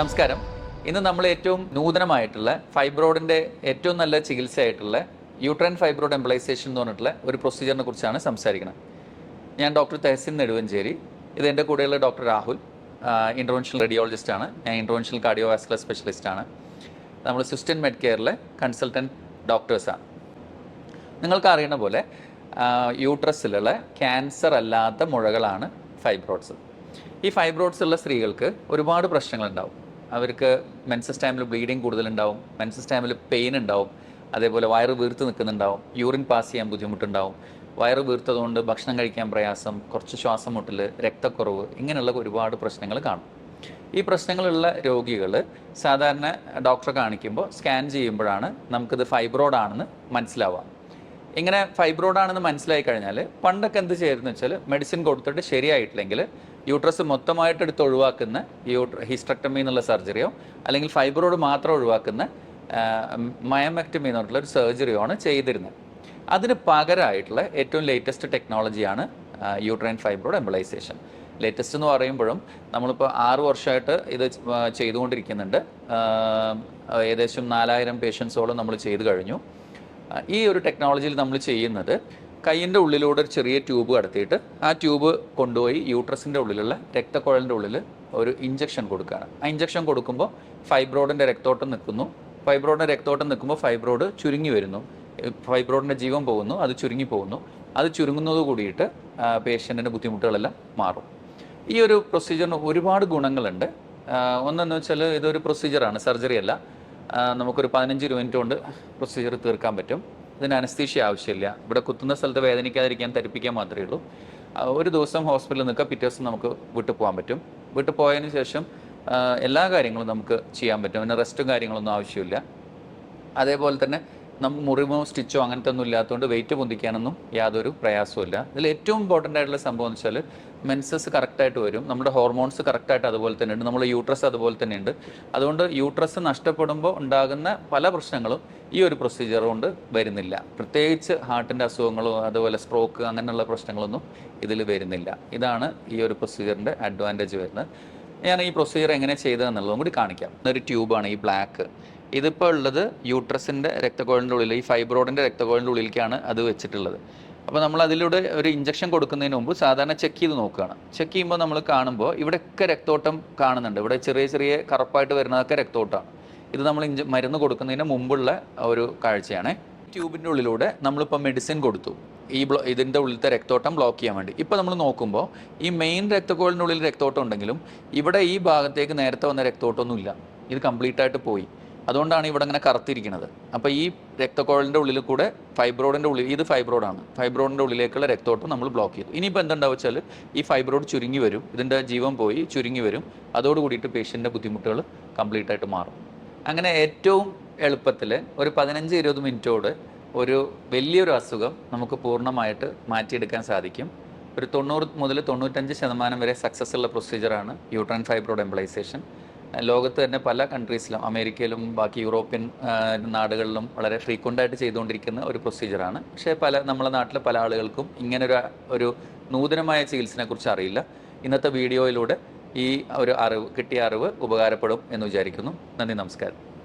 നമസ്കാരം. ഇന്ന് നമ്മൾ ഏറ്റവും നൂതനമായിട്ടുള്ള ഫൈബ്രോയിഡിന്റെ ഏറ്റവും നല്ല ചികിത്സയായിട്ടുള്ള യൂട്രൈൻ ഫൈബ്രോഡ് എംപ്ലൈസേഷൻ എന്ന് പറഞ്ഞിട്ടുള്ള ഒരു പ്രൊസീജിയറിനെ കുറിച്ചാണ് സംസാരിക്കുന്നത്. ഞാൻ ഡോക്ടർ തെഹസിൻ നെടുവഞ്ചേരി ഇത് എന്റെ കൂടെയുള്ള ഡോക്ടർ രാഹുൽ ഇന്റർവെൻഷണൽ റേഡിയോളജിസ്റ്റ് ആണ്. ഞാൻ ഇന്റർവെൻഷണൽ കാർഡിയോവാസ്കുലർ സ്പെഷ്യലിസ്റ്റ് ആണ്. നമ്മൾ സിസ്റ്റൻ മെഡ് കെയറിലെ കൺസൾട്ടന്റ് ഡോക്ടേഴ്സാണ് നിങ്ങൾക്ക് അറിയുന്ന പോലെ യൂട്രസിലുള്ള ക്യാൻസർ അല്ലാത്ത മുഴകളാണ് ഫൈബ്രോഡ്സ് ഈ ഫൈബ്രോഡ്സ് ഉള്ള സ്ത്രീകൾക്ക് ഒരുപാട് പ്രശ്നങ്ങളുണ്ടാവും. അവർക്ക് മെൻസസ് ടൈമിൽ ബ്ലീഡിങ് കൂടുതലുണ്ടാവും മെൻസസ് ടൈമിൽ പെയിൻ ഉണ്ടാവും അതേപോലെ വയറ് വീർത്ത് നിൽക്കുന്നുണ്ടാവും യൂറിൻ പാസ് ചെയ്യാൻ ബുദ്ധിമുട്ടുണ്ടാവും. വയറ് വീർത്തതുകൊണ്ട് ഭക്ഷണം കഴിക്കാൻ പ്രയാസം കുറച്ച് ശ്വാസം മുട്ടൽ രക്തക്കുറവ് ഇങ്ങനെയുള്ള ഒരുപാട് പ്രശ്നങ്ങൾ കാണും. ഈ പ്രശ്നങ്ങളുള്ള രോഗികൾ സാധാരണ ഡോക്ടറെ കാണിക്കുമ്പോൾ സ്കാൻ ചെയ്യുമ്പോഴാണ് നമുക്കിത് ഫൈബ്രോഡ് ആണെന്ന് മനസ്സിലാവുക. ഇങ്ങനെ ഫൈബ്രോഡ് ആണെന്ന് മനസ്സിലായി കഴിഞ്ഞാൽ പണ്ടൊക്കെ എന്ത് ചെയ്യുന്നത് വെച്ചാൽ മെഡിസിൻ കൊടുത്തിട്ട് ശരിയായിട്ടില്ലെങ്കിൽ യൂട്രസ് മൊത്തമായിട്ട് എടുത്ത് ഒഴിവാക്കുന്ന യൂട്ര ഹിസ്ട്രക്ടമി എന്നുള്ള സർജറിയോ അല്ലെങ്കിൽ ഫൈബറോട് മാത്രം ഒഴിവാക്കുന്ന മയമെക്ടമി എന്ന് പറഞ്ഞിട്ടുള്ള ഒരു സർജറിയോ ആണ് ചെയ്തിരുന്നത്. അതിന് പകരമായിട്ടുള്ള ഏറ്റവും ലേറ്റസ്റ്റ് ടെക്നോളജിയാണ് യൂട്രൈൻ ഫൈബ്രോഡ് എംബ്ലൈസേഷൻ ലേറ്റസ്റ്റ് എന്ന് പറയുമ്പോഴും നമ്മളിപ്പോൾ ആറ് വർഷമായിട്ട് ഇത് ചെയ്തുകൊണ്ടിരിക്കുന്നുണ്ട്. ഏകദേശം നാലായിരം പേഷ്യൻസോളം നമ്മൾ ചെയ്തു കഴിഞ്ഞു. ഈ ഒരു ടെക്നോളജിയിൽ നമ്മൾ ചെയ്യുന്നത് കൈയിന്റെ ഉള്ളിലൂടെ ഒരു ചെറിയ ട്യൂബ് കടത്തിയിട്ട് ആ ട്യൂബ് കൊണ്ടുപോയി യൂട്രസിന്റെ ഉള്ളിലുള്ള രക്തക്കുഴലിന്റെ ഉള്ളിൽ ഒരു ഇഞ്ചക്ഷൻ കൊടുക്കുകയാണ്. ആ ഇഞ്ചക്ഷൻ കൊടുക്കുമ്പോൾ ഫൈബ്രോഡിന്റെ രക്തോട്ടം നിൽക്കുന്നു. ഫൈബ്രോഡിന്റെ രക്തോട്ടം നിൽക്കുമ്പോൾ ഫൈബ്രോഡ് ചുരുങ്ങി വരുന്നു. ഫൈബ്രോഡിന്റെ ജീവൻ പോകുന്നു അത് ചുരുങ്ങി പോകുന്നു. അത് ചുരുങ്ങുന്നത് കൂടിയിട്ട് പേഷ്യന്റിന്റെ ബുദ്ധിമുട്ടുകളെല്ലാം മാറും. ഈ ഒരു പ്രൊസീജിയറിന് ഒരുപാട് ഗുണങ്ങളുണ്ട്. ഒന്നെന്ന് വെച്ചാൽ ഇതൊരു പ്രൊസീജിയറാണ് സർജറി അല്ല. നമുക്കൊരു പതിനഞ്ച് മിനിറ്റ് കൊണ്ട് പ്രൊസീജിയർ തീർക്കാൻ പറ്റും. ഇതിന് അനസ്തീഷ്യ ആവശ്യമില്ല. ഇവിടെ കുത്തുന്ന സ്ഥലത്ത് വേദനിക്കാതിരിക്കാൻ തരിപ്പിക്കാൻ മാത്രമേ ഉള്ളൂ. ഒരു ദിവസം ഹോസ്പിറ്റലിൽ നിൽക്കുക പിറ്റേ ദിവസം നമുക്ക് വീട്ടിൽ പോകാൻ പറ്റും. വീട്ടിൽ പോയതിന് ശേഷം എല്ലാ കാര്യങ്ങളും നമുക്ക് ചെയ്യാൻ പറ്റും. പിന്നെ റെസ്റ്റും കാര്യങ്ങളൊന്നും ആവശ്യമില്ല. അതേപോലെ തന്നെ നമുക്ക് മുറിവോ സ്റ്റിച്ചോ അങ്ങനത്തെ ഒന്നും ഇല്ലാത്തതുകൊണ്ട് വെയിറ്റ് പൊന്തിക്കാനൊന്നും യാതൊരു പ്രയാസമില്ല ഇതിൽ ഏറ്റവും ഇമ്പോർട്ടന്റ് ആയിട്ടുള്ള സംഭവം എന്ന് വെച്ചാൽ മെൻസസ് കറക്റ്റായിട്ട് വരും. നമ്മുടെ ഹോർമോൺസ് കറക്റ്റായിട്ട് അതുപോലെ തന്നെ ഉണ്ട് നമ്മുടെ യൂട്രസ് അതുപോലെ തന്നെ ഉണ്ട് അതുകൊണ്ട് യൂട്രസ് നഷ്ടപ്പെടുമ്പോൾ ഉണ്ടാകുന്ന പല പ്രശ്നങ്ങളും ഈ ഒരു പ്രൊസീജിയർ കൊണ്ട് വരുന്നില്ല. പ്രത്യേകിച്ച് ഹാർട്ടിന്റെ അസുഖങ്ങളോ അതുപോലെ സ്ട്രോക്ക് അങ്ങനെയുള്ള പ്രശ്നങ്ങളൊന്നും ഇതിൽ വരുന്നില്ല. ഇതാണ് ഈ ഒരു പ്രൊസീജിയറിന്റെ അഡ്വാന്റേജ് വരുന്നത്. ഞാൻ ഈ പ്രൊസീജിയർ എങ്ങനെ ചെയ്തതെന്നുള്ളതും കൂടി കാണിക്കാം. ഒരു ട്യൂബാണ് ഈ ബ്ലാക്ക് ഇതിപ്പോൾ ഉള്ളത് യൂട്രസിന്റെ രക്തകോഴിന്റെ ഉള്ളിൽ ഈ ഫൈബ്രോഡിന്റെ രക്തകോഴിന്റെ ഉള്ളിലേക്കാണ് അത് വെച്ചിട്ടുള്ളത്. അപ്പോൾ നമ്മൾ അതിലൂടെ ഒരു ഇഞ്ചക്ഷൻ കൊടുക്കുന്നതിന് മുമ്പ് സാധാരണ ചെക്ക് ചെയ്ത് നോക്കുകയാണ്. ചെക്ക് ചെയ്യുമ്പോൾ നമ്മൾ കാണുമ്പോൾ ഇവിടെയൊക്കെ രക്തോട്ടം കാണുന്നുണ്ട്. ഇവിടെ ചെറിയ ചെറിയ കറുപ്പായിട്ട് വരുന്നതൊക്കെ രക്തോട്ടമാണ് ഇത് നമ്മൾ ഇഞ്ച മരുന്ന് കൊടുക്കുന്നതിന് മുമ്പുള്ള ഒരു കാഴ്ചയാണ്. ട്യൂബിന്റെ ഉള്ളിലൂടെ നമ്മളിപ്പോൾ മെഡിസിൻ കൊടുത്തു. ഈ ബ്ലോ ഇതിന്റെ ഉള്ളിലത്തെ രക്തോട്ടം ബ്ലോക്ക് ചെയ്യാൻ വേണ്ടി. ഇപ്പോൾ നമ്മൾ നോക്കുമ്പോൾ ഈ മെയിൻ രക്തക്കോളിന്റെ ഉള്ളിൽ രക്തോട്ടം ഉണ്ടെങ്കിലും ഇവിടെ ഈ ഭാഗത്തേക്ക് നേരത്തെ വന്ന രക്തോട്ടമൊന്നുമില്ല ഇത് കംപ്ലീറ്റ് ആയിട്ട് പോയി. അതുകൊണ്ടാണ് ഇവിടെ ഇങ്ങനെ കറുത്തിരിക്കുന്നത്. അപ്പോൾ ഈ രക്തക്കോളിന്റെ ഉള്ളിൽ കൂടെ ഫൈബ്രോഡിന്റെ ഉള്ളിൽ ഇത് ഫൈബ്രോഡാണ് ഫൈബ്രോഡിന്റെ ഉള്ളിലേക്കുള്ള രക്തോട്ടം നമ്മൾ ബ്ലോക്ക് ചെയ്തു. ഇനിയിപ്പോൾ എന്തുണ്ടാവും വെച്ചാൽ ഈ ഫൈബ്രോഡ് ചുരുങ്ങി വരും ഇതിന്റെ ജീവൻ പോയി ചുരുങ്ങി വരും. അതോട് കൂടിയിട്ട് പേഷ്യന്റെ ബുദ്ധിമുട്ടുകൾ കംപ്ലീറ്റ് ആയിട്ട് മാറും. അങ്ങനെ ഏറ്റവും എളുപ്പത്തിൽ ഒരു പതിനഞ്ച് ഇരുപത് മിനിറ്റോട് ഒരു വലിയൊരു അസുഖം നമുക്ക് പൂർണമായിട്ട് മാറ്റിയെടുക്കാൻ സാധിക്കും. ഒരു തൊണ്ണൂറ് മുതൽ തൊണ്ണൂറ്റഞ്ച് ശതമാനം വരെ സക്സസ് ഉള്ള പ്രൊസീജിയറാണ് യൂട്രൻ ഫൈബ്രോഡ് എംബിളൈസേഷൻ ലോകത്ത് തന്നെ പല കൺട്രീസിലും അമേരിക്കയിലും ബാക്കി യൂറോപ്യൻ നാടുകളിലും വളരെ ഫ്രീക്വന്റ് ആയിട്ട് ചെയ്തുകൊണ്ടിരിക്കുന്ന ഒരു പ്രൊസീജിയറാണ് പക്ഷേ പല നമ്മുടെ നാട്ടിലെ പല ആളുകൾക്കും ഇങ്ങനൊരു ഒരു നൂതനമായ ചികിത്സനെക്കുറിച്ച് അറിയില്ല. ഇന്നത്തെ വീഡിയോയിലൂടെ ഈ ഒരു അറിവ് കിട്ടിയ അറിവ് ഉപകാരപ്പെടും എന്ന് വിചാരിക്കുന്നു. നന്ദി നമസ്കാരം.